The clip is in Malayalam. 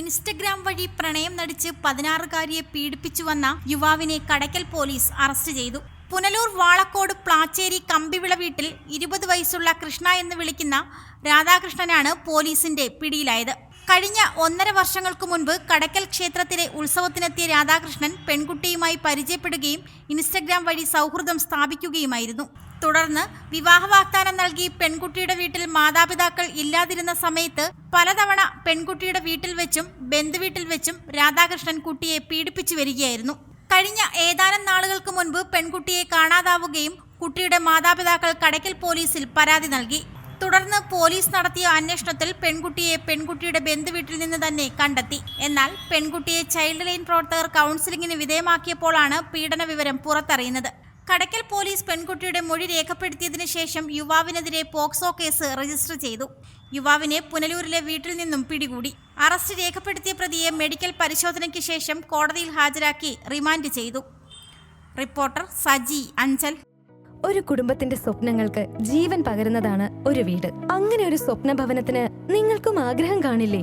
ഇൻസ്റ്റഗ്രാം വഴി പ്രണയം നടിച്ച് പതിനാറുകാരിയെ പീഡിപ്പിച്ചു വന്ന യുവാവിനെ കടയ്ക്കൽ പോലീസ് അറസ്റ്റ് ചെയ്തു. പുനലൂർ വാളക്കോട് പ്ലാച്ചേരി കമ്പിവിള വീട്ടിൽ ഇരുപത് വയസ്സുള്ള കൃഷ്ണ എന്ന് വിളിക്കുന്ന രാധാകൃഷ്ണനാണ് പോലീസിന്റെ പിടിയിലായത്. കഴിഞ്ഞ ഒന്നര വർഷങ്ങൾക്കു മുൻപ് കടക്കൽ ക്ഷേത്രത്തിലെ ഉത്സവത്തിനെത്തിയ രാധാകൃഷ്ണൻ പെൺകുട്ടിയുമായി പരിചയപ്പെടുകയും ഇൻസ്റ്റഗ്രാം വഴി സൗഹൃദം സ്ഥാപിക്കുകയുമായിരുന്നു. തുടർന്ന് വിവാഹ വാഗ്ദാനം നൽകി പെൺകുട്ടിയുടെ വീട്ടിൽ മാതാപിതാക്കൾ ഇല്ലാതിരുന്ന സമയത്ത് പലതവണ പെൺകുട്ടിയുടെ വീട്ടിൽ വെച്ചും ബന്ധുവീട്ടിൽ വെച്ചും രാധാകൃഷ്ണൻ കുട്ടിയെ പീഡിപ്പിച്ചു വരികയായിരുന്നു. കഴിഞ്ഞ ഏതാനും നാളുകൾക്ക് മുൻപ് പെൺകുട്ടിയെ കാണാതാവുകയും കുട്ടിയുടെ മാതാപിതാക്കൾ കടയ്ക്കൽ പോലീസിൽ പരാതി നൽകി. തുടർന്ന് പോലീസ് നടത്തിയ അന്വേഷണത്തിൽ പെൺകുട്ടിയെ പെൺകുട്ടിയുടെ ബന്ധുവീട്ടിൽ നിന്ന് തന്നെ കണ്ടെത്തി. എന്നാൽ പെൺകുട്ടിയെ ചൈൽഡ് ലൈൻ പ്രവർത്തകർ കൗൺസിലിംഗിന് വിധേയമാക്കിയപ്പോഴാണ് പീഡന വിവരം പുറത്തറിയുന്നത്. കടയ്ക്കൽ പോലീസ് പെൺകുട്ടിയുടെ മൊഴി രേഖപ്പെടുത്തിയതിനു ശേഷം യുവാവിനെതിരെ പോക്സോ കേസ് രജിസ്റ്റർ ചെയ്തു. യുവാവിനെ പുനലൂരിലെ വീട്ടിൽ നിന്നും പിടികൂടി. അറസ്റ്റ് രേഖപ്പെടുത്തിയ പ്രതിയെ മെഡിക്കൽ പരിശോധനയ്ക്ക് ശേഷം കോടതിയിൽ ഹാജരാക്കി റിമാൻഡ് ചെയ്തു. റിപ്പോർട്ടർ സജി അഞ്ചൽ. ഒരു കുടുംബത്തിന്റെ സ്വപ്നങ്ങൾക്ക് ജീവൻ പകരുന്നതാണ് ഒരു വീട്. അങ്ങനെ ഒരു സ്വപ്ന ഭവനത്തിന് നിങ്ങൾക്കും ആഗ്രഹം കാണില്ലേ?